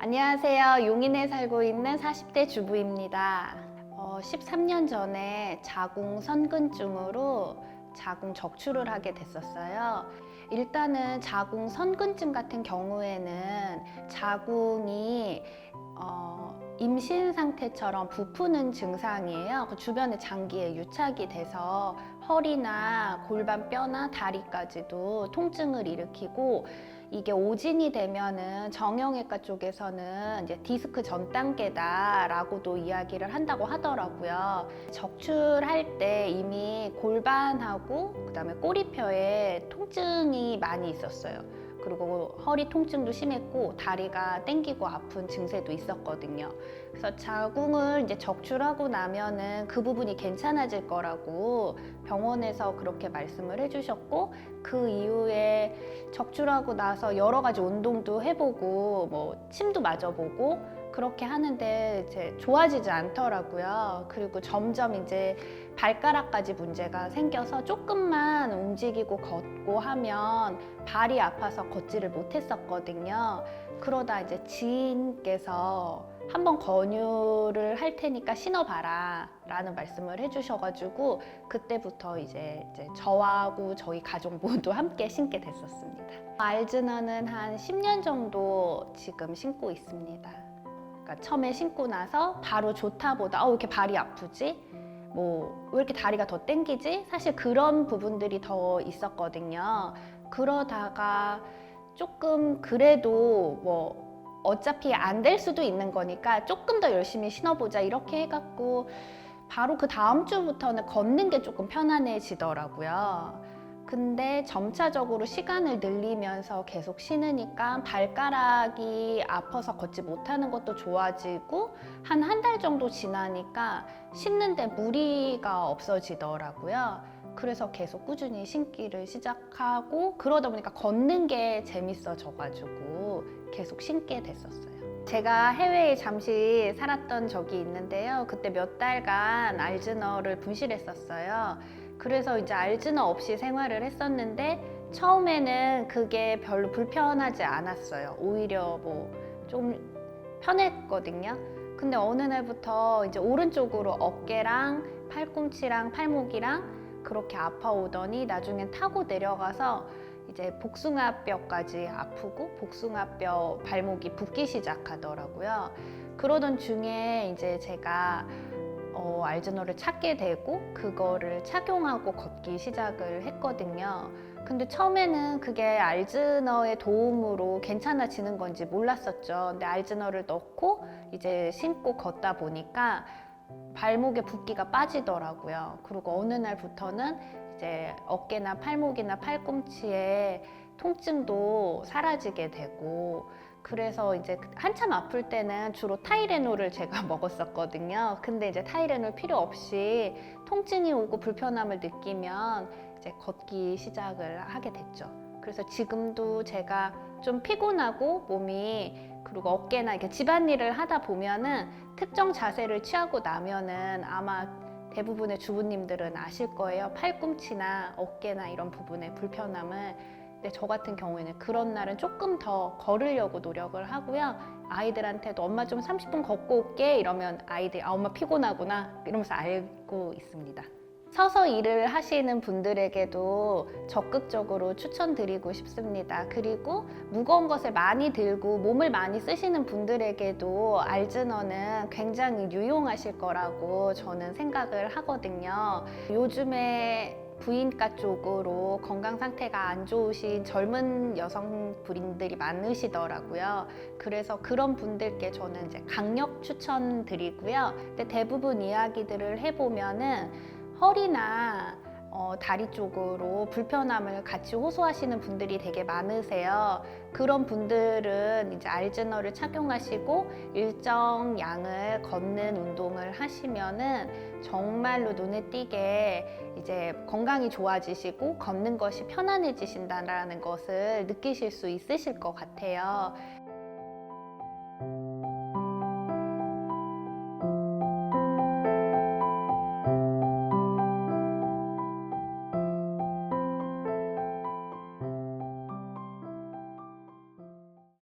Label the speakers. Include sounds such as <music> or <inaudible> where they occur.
Speaker 1: 안녕하세요. 용인에 살고 있는 40대 주부입니다. 어, 13년 전에 자궁 선근증으로 자궁 적출을 하게 됐었어요. 일단은 자궁 선근증 같은 경우에는 자궁이 어, 임신 상태처럼 부푸는 증상이에요. 그 주변에 장기에 유착이 돼서 허리나 골반 뼈나 다리까지도 통증을 일으키고 이게 오진이 되면은 정형외과 쪽에서는 이제 디스크 전 단계다라고도 이야기를 한다고 하더라고요. 적출할 때 이미 골반하고 그다음에 꼬리뼈에 통증이 많이 있었어요. 그리고 허리 통증도 심했고 다리가 땡기고 아픈 증세도 있었거든요. 그래서 자궁을 이제 적출하고 나면은 그 부분이 괜찮아질 거라고 병원에서 그렇게 말씀을 해주셨고 그 이후에 적출하고 나서 여러 가지 운동도 해보고 뭐 침도 맞아보고 그렇게 하는데 이제 좋아지지 않더라고요. 그리고 점점 이제 발가락까지 문제가 생겨서 조금만 움직이고 걷고 하면 발이 아파서 걷지를 못했었거든요. 그러다 이제 지인께서 한번 권유를 할 테니까 신어봐라 라는 말씀을 해주셔가지고 그때부터 이제, 이제 저하고 저희 가족 모두 함께 신게 됐었습니다. 알즈너는 한 10년 정도 지금 신고 있습니다. 그러니까 처음에 신고 나서 바로 좋다보다 어, 왜 이렇게 발이 아프지? 뭐 왜 이렇게 다리가 더 땡기지? 사실 그런 부분들이 더 있었거든요. 그러다가 조금 그래도 뭐 어차피 안 될 수도 있는 거니까 조금 더 열심히 신어보자 이렇게 해갖고 바로 그 다음 주부터는 걷는 게 조금 편안해지더라고요. 근데 점차적으로 시간을 늘리면서 계속 신으니까 발가락이 아파서 걷지 못하는 것도 좋아지고 한 한 달 정도 지나니까 신는데 무리가 없어지더라고요. 그래서 계속 꾸준히 신기를 시작하고 그러다 보니까 걷는 게 재밌어져가지고 계속 신게 됐었어요. 제가 해외에 잠시 살았던 적이 있는데요. 그때 몇 달간 알즈너를 분실했었어요. 그래서 이제 알즈너 없이 생활을 했었는데 처음에는 그게 별로 불편하지 않았어요. 오히려 뭐 좀 편했거든요. 근데 어느 날부터 이제 오른쪽으로 어깨랑 팔꿈치랑 팔목이랑 그렇게 아파오더니 나중엔 타고 내려가서 이제 복숭아뼈까지 아프고 복숭아뼈 발목이 붓기 시작하더라고요. 그러던 중에 이제 제가 어, 알즈너를 찾게 되고 그거를 착용하고 걷기 시작을 했거든요. 근데 처음에는 그게 알즈너의 도움으로 괜찮아지는 건지 몰랐었죠. 근데 알즈너를 넣고 이제 신고 걷다 보니까 발목에 붓기가 빠지더라고요. 그리고 어느 날부터는 이제 어깨나 팔목이나 팔꿈치에 통증도 사라지게 되고 그래서 이제 한참 아플 때는 주로 타이레놀을 제가 <laughs> 먹었었거든요. 근데 이제 타이레놀 필요 없이 통증이 오고 불편함을 느끼면 이제 걷기 시작을 하게 됐죠. 그래서 지금도 제가 좀 피곤하고 몸이 그리고 어깨나 이렇게 집안일을 하다 보면은 특정 자세를 취하고 나면은 아마 대부분의 주부님들은 아실 거예요. 팔꿈치나 어깨나 이런 부분의 불편함을. 근데 저 같은 경우에는 그런 날은 조금 더 걸으려고 노력을 하고요. 아이들한테도 엄마 좀 30분 걷고 올게 이러면 아이들이 아 엄마 피곤하구나 이러면서 알고 있습니다. 서서 일을 하시는 분들에게도 적극적으로 추천드리고 싶습니다. 그리고 무거운 것을 많이 들고 몸을 많이 쓰시는 분들에게도 알즈너는 굉장히 유용하실 거라고 저는 생각을 하거든요. 요즘에 부인과 쪽으로 건강 상태가 안 좋으신 젊은 여성 부인들이 많으시더라고요. 그래서 그런 분들께 저는 이제 강력 추천드리고요. 근데 대부분 이야기들을 해보면은 허리나 어, 다리 쪽으로 불편함을 같이 호소하시는 분들이 되게 많으세요. 그런 분들은 이제 알즈너를 착용하시고 일정 양을 걷는 운동을 하시면은 정말로 눈에 띄게 이제 건강이 좋아지시고 걷는 것이 편안해지신다라는 것을 느끼실 수 있으실 것 같아요.